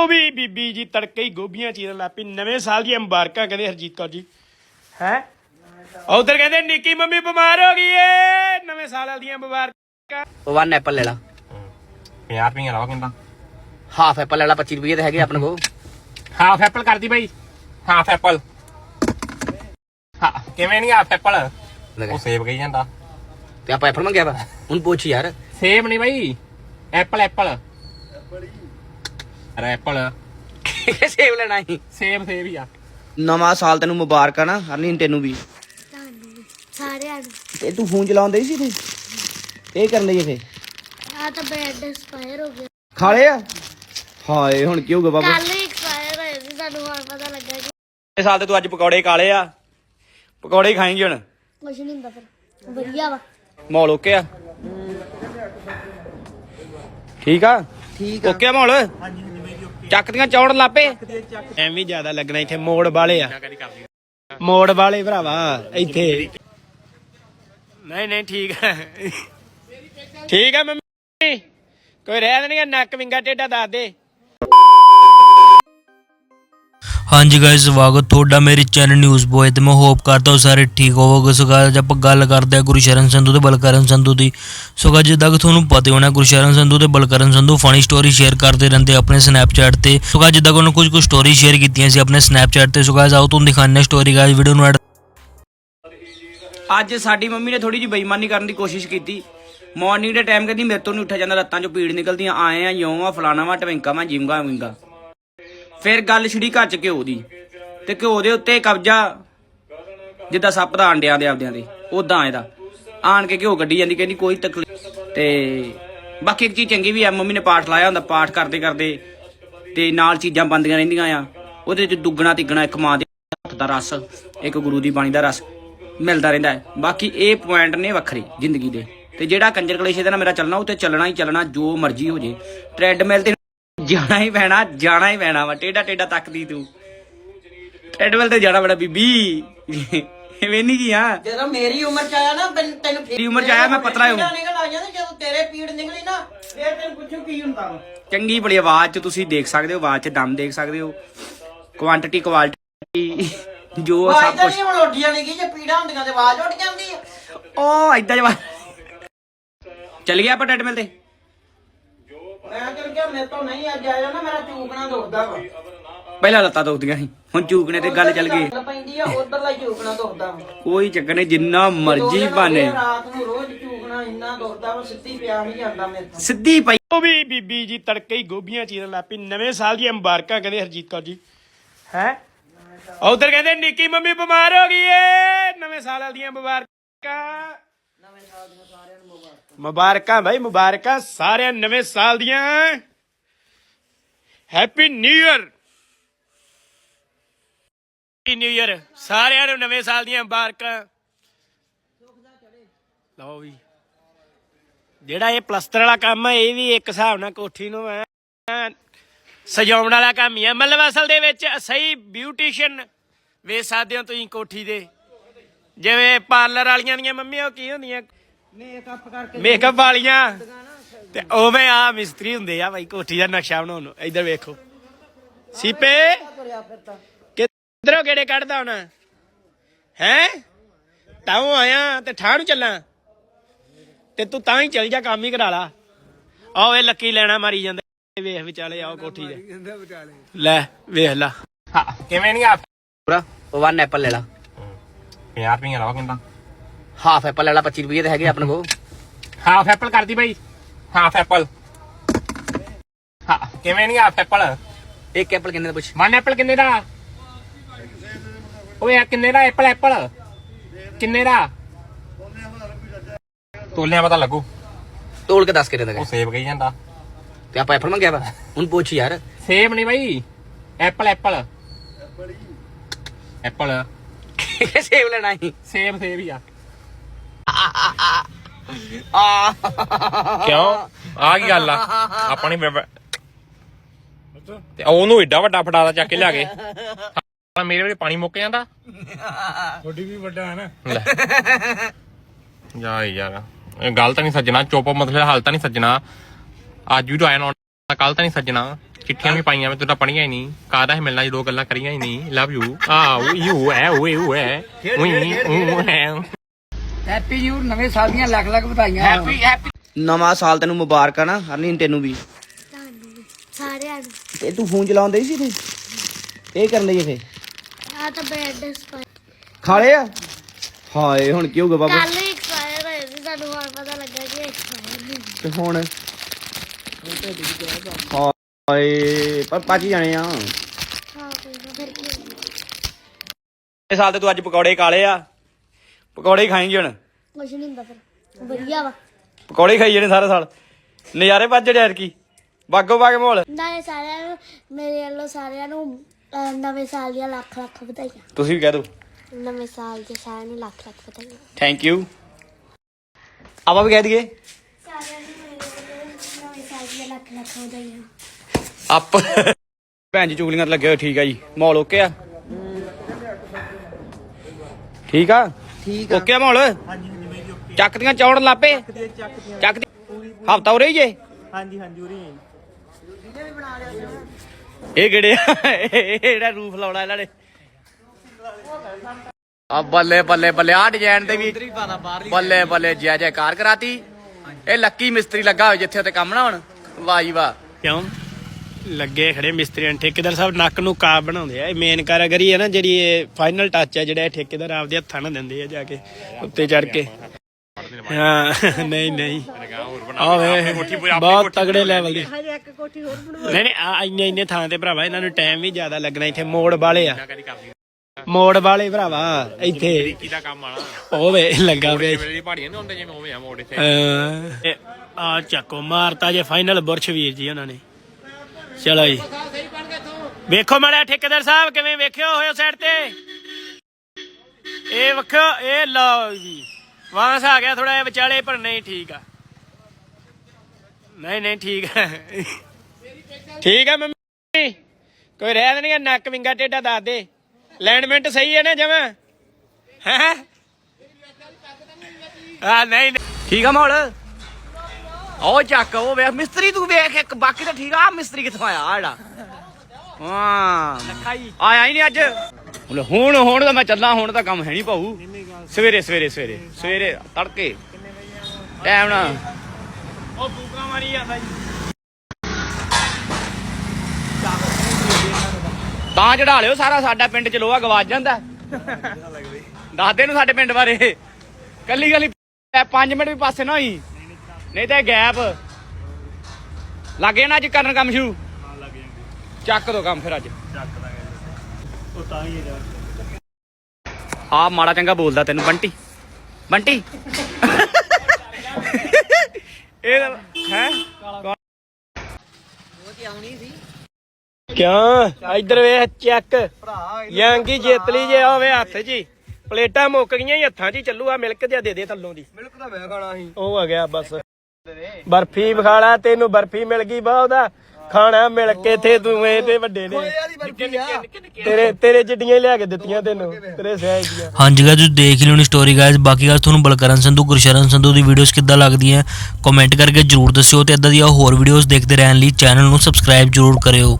ਉਹ ਵੀ ਬੀਬੀ ਜੀ ਤੜਕੇ ਹੀ ਗੋਭੀਆਂ ਚੀਰਨ ਲੱਪੀ ਨਵੇਂ ਸਾਲ ਦੀਆਂ ਮੁਬਾਰਕਾਂ ਕਹਿੰਦੇ ਹਰਜੀਤ ਕੌਰ ਜੀ। ਹੈ? ਉਧਰ ਕਹਿੰਦੇ ਨਿੱਕੀ ਮੰਮੀ ਬਿਮਾਰ ਹੋ ਗਈ ਏ। ਨਵੇਂ ਸਾਲ ਦੀਆਂ ਮੁਬਾਰਕਾਂ। ਵਨ ਐਪਲ ਲੈ ਲਾ। 50 ਰੁਪਈਆ ਲਾਵਾ ਕਹਿੰਦਾ। ਹਾਫ ਐਪਲ ਲੈ ਲਾ 25 ਰੁਪਏ ਦੇ ਹੈਗੇ ਆਪਣੇ ਕੋਲ। ਹਾਫ ਐਪਲ ਕਰਦੀ ਬਈ। Half apple. ਹਾਂ ਕਿਵੇਂ ਨਹੀਂ ਹਾਫ ਐਪਲ? ਉਹ ਸੇਬ ਕਹੀ ਜਾਂਦਾ। ਤੇ ਆਪਾਂ ਐਪਲ ਮੰਗਿਆ ਵਾ। ਹੁਣ ਪੁੱਛ ਯਾਰ। ਸੇਬ ਨਹੀਂ ਬਈ। Apple Apple. ਅਰੇ ਐਪਲ ਸੇਬ ਲੈਣਾ ਹੀ ਸੇਬ ਸੇਬ ਹੀ ਆ। ਨਵਾਂ ਸਾਲ ਤੈਨੂੰ ਮੁਬਾਰਕਾਂ ਨਾ ਹਰਲੀਨ ਤੈਨੂੰ ਵੀ। ਤੁਹਾਨੂੰ ਵੀ, ਸਾਰਿਆਂ ਨੂੰ। ਤੇ ਤੂੰ ਫੋਨ ਚਲਾਉਂਦੇ ਸੀ ਤੇ ਇਹ ਕਰਨ ਲਈ ਫੇ ਆ ਤਾਂ ਬ੍ਰੈਡ ਐਕਸਪਾਇਰ ਹੋ ਗਿਆ। ਖਾ ਲਿਆ ਹਾਏ ਹੁਣ ਕੀ ਹੋਊਗਾ ਬਾਬਾ? ਕੱਲ ਹੀ ਐਕਸਪਾਇਰ ਹੋਇਆ ਸੀ ਸਾਨੂੰ ਹੁਣ ਪਤਾ ਲੱਗਾ ਕਿ ਇਸ ਸਾਲ ਤੇ ਤੂੰ ਅੱਜ ਪਕੌੜੇ ਖਾ ਲਏ ਆ। ਪਕੌੜੇ ਹੀ ਖਾਏਂਗੇ ਹੁਣ। ਕੁਝ ਨਹੀਂ ਹੁੰਦਾ ਫਿਰ ਵਧੀਆ ਵਾ। ਮਾਹੌਲ ਓਕੇ ਆ? ਠੀਕ ਆ? ਠੀਕ ਆ। ਓਕੇ ਆ ਮਾਹੌਲ? ਚੱਕਦੀਆਂ ਚੌੜ ਲਾਪੇ। ਐਵੇਂ ਜ਼ਿਆਦਾ ਲੱਗਣਾ ਇੱਥੇ ਮੋੜ ਵਾਲੇ ਆ। ਮੋੜ ਵਾਲੇ ਭਰਾਵਾ ਇੱਥੇ। ਨਹੀਂ ਨਹੀਂ ਠੀਕ ਹੈ। ਠੀਕ ਹੈ ਮੰਮੀ। ਕੋਈ ਰਹਿ ਨਹੀਂ ਨੱਕ ਵਿੰਗਾ ਟੇਡਾ ਦੱਸ ਦੇ। ਹਾਂਜੀ ਗਾਇਸ ਸਵਾਗਤ ਤੁਹਾਡਾ ਮੇਰੇ ਚੈਨਲ ਨਿਊਜ਼ ਬੋਏ ਤੇ। ਮੈਂ ਹੋਪ ਕਰਦਾ ਹਾਂ ਸਾਰੇ ਠੀਕ ਹੋਵੋਗੇ। ਸੋ guys, ਆਪਾਂ ਗੱਲ ਕਰਦੇ ਹਾਂ ਗੁਰਸ਼ਰਨ ਸੰਧੂ ਤੇ ਬਲਕਰਨ ਸੰਧੂ ਦੀ। ਸੋ guys, ਜਿੱਦਾਂ ਕਿ ਤੁਹਾਨੂੰ ਪਤਾ ਹੋਣਾ ਗੁਰਸ਼ਰਨ ਸੰਧੂ ਤੇ Balkaran Sandhu funny story share ਕਰਦੇ ਰਹਿੰਦੇ ਆਪਣੇ ਸਨੈਪਚੈਟ ਤੇ। ਸੋ guys, ਜਿੱਦਾਂ ਕਿ ਉਹਨਾਂ ਕੁਝ ਕੁ ਸਟੋਰੀ ਸ਼ੇਅਰ ਕੀਤੀਆਂ ਸੀ ਆਪਣੇ ਸਨੈਪਚੈਟ ਤੇ। ਸੋ guys, ਆਓ ਤੁਹਾਨੂੰ ਦਿਖਾਉਂਦੇ ਸਟੋਰੀ ਗਾਇਸ ਵੀਡੀਓ ਨੂੰ ਅੱਜ ਸਾਡੀ ਮੰਮੀ ਨੇ ਥੋੜੀ ਜਿਹੀ ਬੇਈਮਾਨੀ ਕਰਨ ਦੀ ਕੋਸ਼ਿਸ਼ ਕੀਤੀ। ਮਾਰਨਿੰਗ ਦੇ ਟਾਈਮ ਕਹਿੰਦੀ ਮੇਰੇ ਤੋਂ ਨਹੀਂ ਉੱਠਿਆ ਜਾਂਦਾ ਲੱਤਾਂ 'ਚੋਂ ਪੀੜ ਨਿਕਲਦੀਆਂ ਆਏ ਆ ਯੋਂ ਆ ਫਲਾਣਾ ਵਾ ਟਵਿੰਕਾ ਵਾ ਜਿੰਗਾ ਵਿੰਗਾ ਫਿਰ ਗੱਲ ਛਿੜੀ ਘੱਟ ਘਿਓ ਦੀ ਤੇ ਘਿਓ ਦੇ ਉੱਤੇ ਕਬਜ਼ਾ, ਜਿੱਦਾਂ ਸੱਪ ਦਾ ਆਂਡਿਆਂ ਦੇ ਆਪਦਿਆਂ ਦੇ ਉਦਾਂ ਇਹਦਾ। ਆਣ ਕੇ ਘਿਓ ਗੱਡੀ ਜਾਂਦੀ, ਕਹਿੰਦੀ ਕੋਈ ਤਕਲੀਫ ਤੇ ਬਾਕੀ ਇੱਕ ਚੀਜ਼ ਚੰਗੀ ਵੀ ਆ, ਮੰਮੀ ਨੇ ਪਾਠ ਲਾਇਆ ਹੁੰਦਾ, ਪਾਠ ਕਰਦੇ ਕਰਦੇ ਤੇ ਨਾਲ ਚੀਜ਼ਾਂ ਬੰਦੀਆਂ ਰਹਿੰਦੀਆਂ ਆ। ਉਹਦੇ ਚ ਦੁੱਗਣਾ ਤਿੱਗਣਾ ਇੱਕ ਮਾਂ ਦੇ ਹੱਥ ਦਾ ਰਸ, ਇੱਕ ਗੁਰੂ ਦੀ ਬਾਣੀ ਦਾ ਰਸ ਮਿਲਦਾ ਰਹਿੰਦਾ ਹੈ। ਬਾਕੀ ਇਹ ਪੁਆਇੰਟ ਨੇ ਵੱਖਰੇ ਜ਼ਿੰਦਗੀ ਦੇ। ਤੇ ਜਿਹੜਾ ਕੰਜਰ ਕਲੇਸ਼ ਇਹਦੇ ਨਾਲ ਮੇਰਾ ਚੱਲਣਾ, ਉਹ ਤੇ ਚੱਲਣਾ ਹੀ ਚੱਲਣਾ, ਜੋ ਮਰਜ਼ੀ ਹੋ ਜੇ। ਟ੍ਰੈਡਮਿਲ ਤੇ ਜਾਣਾ ਹੀ ਪੈਣਾ ਜਾਣਾ ਹੀ ਪੈਣਾ ਵਾ ਟੇਡਾ ਟੇਡਾ ਤੱਕਦੀ ਤੂੰ। ਟ੍ਰੈਡਮਿਲ ਤੇ ਜਾਣਾ ਬੜਾ ਬੀਬੀ। ਐਵੇਂ ਨਹੀਂ ਗਿਆ ਜਦੋਂ ਮੇਰੀ ਉਮਰ ਚ ਆਇਆ ਨਾ ਮੈਨੂੰ- ਤੈਨੂੰ ਫਿਰ ਮੇਰੀ ਉਮਰ ਚ ਆਇਆ ਮੈਂ ਪਤਲਾ ਹੀ ਨਿਕਲ ਆਈਆਂ ਤੇ ਜਦੋਂ ਤੇਰੇ ਪੀੜ ਨਿਕਲੀ ਨਾ ਫਿਰ ਤੈਨੂੰ ਪੁੱਛੂ ਕੀ ਹੁੰਦਾ ਵਾ। ਚੰਗੀ ਬੜੀ ਆਵਾਜ਼ ਚ ਤੁਸੀਂ ਦੇਖ ਸਕਦੇ ਹੋ ਆਵਾਜ਼ ਚ ਦਮ ਦੇਖ ਸਕਦੇ ਹੋ। ਕੁਆਂਟੀਟੀ ਕੁਆਲਿਟੀ ਜੋ ਆਵਾਜ਼ ਸਭ ਤਾਂ ਕੁਝ ਨਹੀਂ ਹੁਣ ਉੱਡ ਜਾਣੀ ਕਿ ਜੇ ਪੀੜਾਂ ਹੁੰਦੀਆਂ ਤੇ ਆਵਾਜ਼ ਉੱਡ ਜਾਂਦੀ ਆ। ਉਹ ਐਦਾਂ ਜਵਾ ਚੱਲ ਗਿਆ ਆਪਾਂ ਟ੍ਰੈਡਮਿਲ ਤੇ। ਮੈਂ ਚੱਲ ਗਿਆ ਮੇਰੇ ਤੋਂ ਨਹੀਂ ਅੱਜ ਆਇਆ ਨਾ ਮੇਰਾ ਚੂਕਣਾ ਦੁਖਦਾ ਵਾ। ਪਹਿਲਾਂ ਲੱਤਾਂ ਦੁਖਦੀਆਂ ਸੀ ਹੁਣ ਚੂਕਣੇ ਤੇ ਗੱਲ ਚੱਲ ਗਈ। ਲੱਤ ਪੈਂਦੀ ਆ ਉਧਰਲਾ ਚੂਕਣਾ ਦੁਖਦਾ ਵਾ। ਕੋਈ ਚੱਕਰ ਨਹੀਂ ਜਿੰਨਾ ਮਰਜ਼ੀ ਦੋ ਦਿਨ ਹੋ ਬਾਨੇ ਗਏ, ਰਾਤ ਨੂੰ ਰੋਜ਼ ਚੂਕਣਾ ਇੰਨਾ ਦੁਖਦਾ ਵਾ ਸਿੱਧੀ ਪਿਆ ਨਹੀਂ ਜਾਂਦਾ ਮੇਰੇ ਤੋਂ। ਸਿੱਧੀ ਪਈ। ਉਹ ਵੀ ਬੀਬੀ ਜੀ ਤੜਕੇ ਹੀ ਗੋਭੀਆਂ ਚੀਰਨ ਲੱਪੀ ਨਵੇਂ ਸਾਲ ਦੀਆਂ ਮੁਬਾਰਕਾਂ ਕਹਿੰਦੇ ਹਰਜੀਤ ਕੌਰ ਜੀ। ਹੈ? ਉਧਰ ਕਹਿੰਦੇ ਨਿੱਕੀ ਮੰਮੀ ਬਿਮਾਰ ਹੋ ਗਈ ਏ। ਨਵੇਂ ਸਾਲ ਦੀਆਂ ਮੁਬਾਰਕਾਂ। ਮੁਬਾਰਕਾਂ। ਭਾਈ ਮੁਬਾਰਕਾਂ ਸਾਰਿਆਂ ਨੂੰ ਨਵੇਂ ਸਾਲ ਦੀਆਂ। Happy new year new year ਸਾਰਿਆਂ ਨੂੰ ਨਵੇਂ ਸਾਲ ਦੀਆਂ ਮੁਬਾਰਕਾਂ। ਲਓ ਵੀ, ਜਿਹੜਾ ਇਹ ਪਲਸਤਰ ਵਾਲਾ ਕੰਮ ਹੈ ਇਹ ਵੀ ਇੱਕ ਹਿਸਾਬ ਨਾਲ ਕੋਠੀ ਨੂੰ ਐਂ ਸਜਾਉਣ ਵਾਲਾ ਕੰਮ ਹੀ ਹੈ ਮਤਲਬ ਅਸਲ ਦੇ ਵਿੱਚ ਸਹੀ ਬਿਊਟੀਸ਼ੀਅਨ ਵੇਖ ਸਕਦੇ ਹੋ ਤੁਸੀਂ ਕੋਠੀ ਦੇ। ਜਿਵੇਂ ਪਾਰਲਰ ਵਾਲੀਆਂ ਦੀਆਂ ਮੰਮੀਆਂ ਉਹ ਕੀ ਹੁੰਦੀਆਂ? ਮੇਕਅਪ ਕਰਕੇ ਮੇਕਅਪ ਵਾਲੀਆਂ। ਤੇ ਉਵੇਂ ਆ ਮਿਸਤਰੀ ਹੁੰਦੇ ਆ ਬਾਈ ਕੋਠੀ ਦਾ ਨਕਸ਼ਾ ਬਣਾਉਣ ਨੂੰ। ਇੱਧਰ ਵੇਖੋ। ਸੀਪੇ ਕਿੱਧਰੋਂ ਕਿਹੜੇ ਕੱਢਦਾ ਹੁਣ? ਹੈ? ਤਾਉ ਆਇਆ ਤੇ ਠਾਹ ਨੂੰ ਚੱਲਾਂ। ਤੇ ਤੂੰ ਤਾਂ ਹੀ ਚੱਲ ਜਾ ਕੰਮ ਹੀ ਕਰਾ ਲਾ। ਆਓ ਇਹ ਲੱਕੀ ਲੈਣਾ ਮਾਰੀ ਜਾਂਦੇ। ਵੇਖ ਵਿਚਾਲੇ ਆਓ ਕੋਠੀ ਦੇ। ਲੈ ਵੇਖ ਲਾ। ਕਿਵੇਂ ਨਹੀਂ ਹਾਫ ਪੂਰਾ ਵਨ ਐਪਲ ਲੈ ਲਾ। 50 ਰੁਪਈਆ ਲਾਵਾ ਕਹਿੰਦਾ। ਹਾਫ ਐਪਲ ਲੈ ਲਾ 25 ਰੁਪਏ ਦੇ ਹੈਗੇ ਆਪਣੇ ਕੋਲ। ਹਾਫ ਐਪਲ ਕਰਦੀ ਬਈ। ਹਾਫ ਐਪਲ ਹਾਂ। ਕਿਵੇਂ ਨਹੀਂ ਹਾਫ ਐਪਲ ਇੱਕ ਐਪਲ ਕਿੰਨੇ ਦਾ ਪੁੱਛ। ਵਨ ਐਪਲ ਕਿੰਨੇ ਦਾ? ਓਏ ਆ ਕਿੰਨੇ ਦਾ ਐਪਲ ਐਪਲ ਕਿੰਨੇ ਦਾ? ਤੋਲਿਆਂ ਪਤਾ ਲੱਗੂ। ਤੋਲ ਕੇ ਦੱਸ ਕੇ ਦੇ ਉਹ ਸੇਬ ਕਹੀ ਜਾਂਦਾ। ਤੇ ਆਪਾਂ ਐਪਲ ਮੰਗਿਆ ਵਾ। ਹੁਣ ਪੁੱਛ ਯਾਰ। ਸੇਬ ਨਹੀਂ ਬਈ। ਐਪਲ ਐਪਲ ਐਪਲ ਸੇਬ ਲੈਣਾ ਹੀ। ਸੇਬ ਸੇਬ ਹੀ ਆ। ਆ। ਕਿਉਂ? ਆ ਕੀ ਗੱਲ ਆ? ਆਪਾਂ ਨਹੀਂ ਤੇ ਉਹਨੂੰ ਏਡਾ ਵੱਡਾ ਫਟਾਦਾ ਚੱਕ ਕੇ ਲਿਆ ਕੇ। ਮੇਰੇ ਵੇਲੇ ਪਾਣੀ ਮੁੱਕ ਜਾਂਦਾ। ਤੁਹਾਡੀ ਵੀ ਵੱਡਾ ਹੈ ਨਾ। ਯਾਰ। ਇਹ ਗੱਲ ਤਾਂ ਨਹੀਂ ਸੱਜਣਾ ਚੁੱਪ ਮਤਲਬ ਹਾਲ ਤਾਂ ਨਹੀਂ ਸੱਜਣਾ। ਅੱਜ ਵੀ ਤਾਂ ਆਇਆ ਨਾ ਕੱਲ ਤਾਂ ਨਹੀਂ ਸੱਜਣਾ। ਚਿੱਠੀਆਂ ਵੀ ਪਾਈਆਂ ਮੈਂ ਤੂੰ ਤਾਂ ਪੜੀਆਂ ਹੀ ਨਹੀਂ। ਕਾਹਦਾ ਹੀ ਮਿਲਣਾ ਜਦੋਂ ਗੱਲਾਂ ਕਰੀਆਂ ਹੀ ਨਹੀਂ। ਲਵ ਯੂ ਆ ਉਹ ਯੂ ਹੈ ਉਹ ਉਹ ਹੈ। ਉਹੀ ਉਹ ਹੈ। ਹੈਪੀ ਯੂ ਨਵੇਂ ਸਾਲ ਦੀਆਂ ਲੱਖ ਲੱਖ ਵਧਾਈਆਂ। ਹੈਪੀ ਹੈਪੀ ਨਵਾਂ ਸਾਲ ਤੈਨੂੰ ਮੁਬਾਰਕਾਂ ਨਾ ਹਰਲੀਨ ਤੈਨੂੰ ਵੀ। ਤੁਹਾਨੂੰ ਵੀ ਸਾਰਿਆਂ ਨੂੰ। ਤੇ ਤੂੰ ਫੋਨ ਚਲਾਉਂਦੇ ਸੀ ਤੇ ਇਹ ਕਰਨ ਲਈ ਫੇ ਆ ਤਾਂ ਬੈਡ ਐਕਸਪਾਇਰ ਖਾ ਲਿਆ ਹਾਏ ਹੁਣ ਕੀ ਹੋਊਗਾ ਬਾਬਾ? ਕੱਲ ਹੀ ਐਕਸਪਾਇਰ ਹੋਏ ਸੀ ਸਾਨੂੰ ਹੁਣ ਪਤਾ ਲੱਗਾ ਕਿ ਐਕਸਪਾਇਰ ਨਹੀਂ ਹੋਏ। ਤੇ ਹੁਣ ਹਾਏ ਪਰ ਪਚ ਜਾਣੇ ਆ ਹਾਂ ਕੋਈ ਨਾ ਫਿਰ ਕੀ ਹੋਇਆ। ਇਹ ਸਾਲ ਤੇ ਤੂੰ ਅੱਜ ਪਕੌੜੇ ਕਾਲੇ ਆ। ਪਕੌੜੇ ਹੀ ਖਾਏਂਗੇ ਹੁਣ। ਕੁਛ ਨਹੀਂ ਹੁੰਦਾ ਫਿਰ। ਵਧੀਆ ਵਾ। ਪਕੌੜੇ ਹੀ ਖਾਈ ਜਾਣੇ ਸਾਰਾ ਸਾਲ। ਨਜ਼ਾਰੇ ਵੱਜ ਜਿਹੜੇ ਯਾਰ ਕੀ ਬਾਗੋ ਬਾਗ ਮਾਹੌਲ। ਨਾਲੇ ਸਾਰਿਆਂ ਨੂੰ ਮੇਰੇ ਵੱਲੋਂ ਸਾਰਿਆਂ ਨੂੰ ਅਹ, ਨਵੇਂ ਸਾਲ ਦੀਆਂ ਲੱਖ ਲੱਖ ਵਧਾਈਆਂ। ਤੁਸੀਂ ਵੀ ਕਹਿ ਦਿਓ ਨਵੇਂ ਸਾਲ ਦੇ ਸਾਰਿਆਂ ਨੂੰ ਲੱਖ ਲੱਖ ਵਧਾਈਆਂ। ਥੈਂਕ ਯੂ ਆਪਾਂ ਵੀ ਕਹਿ ਦਈਏ। ਆਪ ਭੈਣ ਜੀ ਚੁਗਲੀਆਂ ਤੇ ਲੱਗੇ ਹੋਏ ਠੀਕ ਆ ਜੀ ਮਾਹੌਲ ਓਕੇ ਆ? ਠੀਕ ਆ? ਠੀਕ ਆ। ਓਕੇ ਆ ਮਾਹੌਲ? ਚੱਕ ਦੀਆਂ ਚੌੜ ਲਾਪੇ? ਚੱਕ ਦੀ ਹਫਤਾ ਹੋ ਰਹੀ ਜੇ? ਹਾਂਜੀ ਹਾਂਜੀ ਹੋ ਰਹੀ ਇਹ ਕਿਹੜੇ ਆ? ਇਹ ਜਿਹੜਾ ਰੂਫ ਲਾਉਣਾ ਇਹਨਾਂ ਨੇ। ਆ ਬੱਲੇ ਬੱਲੇ ਬੱਲੇ ਆ ਡਿਜ਼ਾਈਨ ਦੇ ਵੀ ਬੱਲੇ ਬੱਲੇ ਜੈ ਜੈਕਾਰ ਕਰਾਤੀ। ਇਹ ਲੱਕੀ ਮਿਸਤਰੀ ਲੱਗਾ ਹੋਇਆ ਜਿੱਥੇ ਉੱਤੇ ਕੰਮ ਨਾ ਹੁਣ। ਵਾਹ ਜੀ ਵਾਹ। ਕਿਉਂ? ਲੱਗੇ ਖੜੇ ਮਿਸਤਰੀਆਂ ਠੇਕੇਦਾਰ ਸਾਹਿਬ ਨੱਕ ਨੂੰ ਕਾਬ ਬਣਾਉਂਦੇ ਆ। ਇਹ ਮੇਨ ਕਾਰਾਗਰੀ ਹੈ ਨਾ ਜਿਹੜੀ ਇਹ ਫਾਈਨਲ ਟੱਚ ਹੈ ਜਿਹੜਾ ਇਹ ਠੇਕੇਦਾਰ ਆਪਦੇ ਹੱਥਾਂ ਨਾਲ ਦਿੰਦੇ ਆ ਜਾ ਕੇ ਉੱਤੇ ਚੜ ਕੇ। ਹਾਂ ਨਹੀਂ ਨਹੀਂ। ਆ ਵੇ ਬਹੁਤ ਤਗੜੇ ਲੈਵਲ ਦੀ। ਨਹੀਂ ਨਹੀਂ ਆ ਇੰਨੇ ਇੰਨੇ ਥਾਂ ਤੇ ਭਰਾਵਾ ਇਹਨਾਂ ਨੂੰ ਟਾਈਮ ਵੀ ਜ਼ਿਆਦਾ ਲੱਗਣਾ। ਇੱਥੇ ਮੋੜ ਵਾਲੇ ਆ। ਮੋੜ ਵਾਲੇ ਭਰਾਵਾ ਇੱਥੇ। ਕਿਹਦਾ ਕੰਮ ਆਣਾ ਹੋਵੇ ਲੱਗਾ ਵੇ। ਮੇਰੀ ਪਹਾੜੀਆਂ ਨਹੀਂ ਹੁੰਦੇ ਜਿਵੇਂ ਹੋਵੇ ਆ ਮੋੜ ਇੱਥੇ। ਆ ਚੱਕੋ ਮਾਰਤਾ ਜੇ ਫਾਈਨਲ ਬੁਰਸ਼ ਵੀਰ ਜੀ ਉਹਨਾਂ ਨੇ। ਚਲੋ ਜੀ। ਵੇਖੋ ਮਾੜਾ ਠੇਕੇਦਾਰ ਸਾਹਿਬ ਕਿਵੇਂ ਵੇਖਿਓ ਹੋਇਓ ਸਾਈਡ ਤੇ। ਇਹ ਵੇਖੋ ਇਹ ਲਓ ਜੀ। ਵਾਂਸ ਆ ਗਿਆ ਥੋੜਾ ਜਿਹਾ ਵਿਚਾਲੇ ਪਰ ਨਹੀਂ ਠੀਕ ਆ। ਨਹੀਂ ਨਹੀਂ ਠੀਕ ਆ। ਠੀਕ ਆ ਮੰਮੀ। ਕੋਈ ਰਹਿ ਤਾਂ ਨਹੀਂ ਗਿਆ, ਨੱਕ ਵਿੰਗਾ ਟੇਡਾ ਦੱਸ ਦੇ। ਲੈਂਡਮੈਂਟ ਸਹੀ ਹੈ ਨਾ ਜਮਾ? ਹੈ? ਆ ਨਹੀਂ ਨਹੀਂ। ਠੀਕ ਆ ਮਾਹੌਲ? ਉਹ ਚੱਕ ਉਹ ਵੇਖ ਮਿਸਤਰੀ ਤੂੰ ਵੇਖ ਇੱਕ ਬਾਕੀ ਤਾਂ ਠੀਕ ਆ ਮਿਸਤਰੀ ਕਿੱਥੋਂ ਆਇਆ ਆਹ ਜਿਹੜਾ। ਹਾਂ। ਆਇਆ ਹੀ ਨਹੀਂ ਅੱਜ। ਹੁਣ ਹੁਣ ਹੁਣ ਤਾਂ ਮੈਂ ਚੱਲਾਂ ਹੁਣ ਤਾਂ ਕੰਮ ਹੈ ਨਹੀਂ ਭਾਊ। ਸਵੇਰੇ ਸਵੇਰੇ ਸਵੇਰੇ ਸਵੇਰੇ ਤੜਕੇ। ਟਾਈਮ ਨਾ ਉਹ ਬੂਕਾ ਮਾਰੀ ਜਾਂਦਾ ਜੀ। ਤਾਂ ਚੜਾ ਲਿਓ ਸਾਰਾ ਸਾਡਾ ਪਿੰਡ ਚ ਲੋਹਾ ਗਵਾਚ ਜਾਂਦਾ। ਦੱਸ ਦੇ ਨੂੰ ਸਾਡੇ ਪਿੰਡ ਬਾਰੇ। ਕੱਲੀ ਕੱਲੀ 5 ਮਿੰਟ ਵੀ ਪਾਸੇ ਨਾ ਹੋਈ। ਨਹੀਂ ਤੇ ਗੈਪ। ਲੱਗੇ ਨਾ ਅੱਜ ਕਰਨ ਕੰਮ ਸ਼ੁਰੂ? ਚੱਕ ਦੋ ਕੰਮ ਫਿਰ ਅੱਜ। ਆ ਮਾੜਾ ਚੰਗਾ ਬੋਲਦਾ ਤੈਨੂੰ ਬੰਟੀ। ਬੰਟੀ। ਇਹ ਹੈ? ਕਿਉਂ? ਇੱਧਰ ਵੇਖ ਚੈੱਕ। ਯਾਂਗੀ ਜਿੱਤ ਲਈ ਜੇ ਆਵੇ ਹੱਥ 'ਚ ਹੀ। ਪਲੇਟਾਂ ਮੁੱਕ ਗਈਆਂ ਹੀ ਹੱਥਾਂ 'ਚ ਹੀ ਚੱਲੂ ਆ ਮਿਲਕ ਜਿਹਾ ਦੇ ਦੇ ਥੱਲੋਂ ਦੀ। ਮਿਲਕ ਤਾਂ ਮੈਂ ਖਾਣਾ ਸੀ। ਉਹ ਆ ਗਿਆ ਬਸ। ਬਰਫੀ ਵਿਖਾਲਾ ਤੈਨੂੰ ਬਰਫੀ ਮਿਲ ਗਈ ਬਾ ਉਹਦਾ ਖਾਣਾ ਮਿਲ ਕੇ ਤੇ ਤੂੰ ਇਹ ਤੇ ਵੱਡੇ ਨੇ। ਤੇਰੇ ਤੇਰੇ ਜਿੱਡੀਆਂ ਹੀ ਲਿਆ ਕੇ ਦਿੱਤੀਆਂ ਤੈਨੂੰ ਤੇਰੇ ਸਹਿਜ ਦੀਆਂ। ਹਾਂਜੀ ਗਾਇਸ ਤੁਸੀਂ ਦੇਖ ਲਿਓ ਨੀ ਸਟੋਰੀ ਗਾਇਸ ਬਾਕੀ ਗਾਇਸ ਤੁਹਾਨੂੰ ਬਲਕਰਨ ਸੰਧੂ ਗੁਰਸ਼ਰਨ ਸੰਧੂ ਦੀ ਵੀਡੀਓਜ਼ ਕਿੱਦਾਂ ਲੱਗਦੀਆਂ ਕਮੈਂਟ ਕਰਕੇ ਜਰੂਰ ਦੱਸਿਓ ਤੇ ਇਦਾਂ ਦੀਆਂ ਹੋਰ ਵੀਡੀਓਜ਼ ਦੇਖਦੇ ਰਹਿਣ ਲਈ ਚੈਨਲ ਨੂੰ ਸਬਸਕ੍ਰਾਈਬ ਜਰੂਰ ਕਰਿਓ।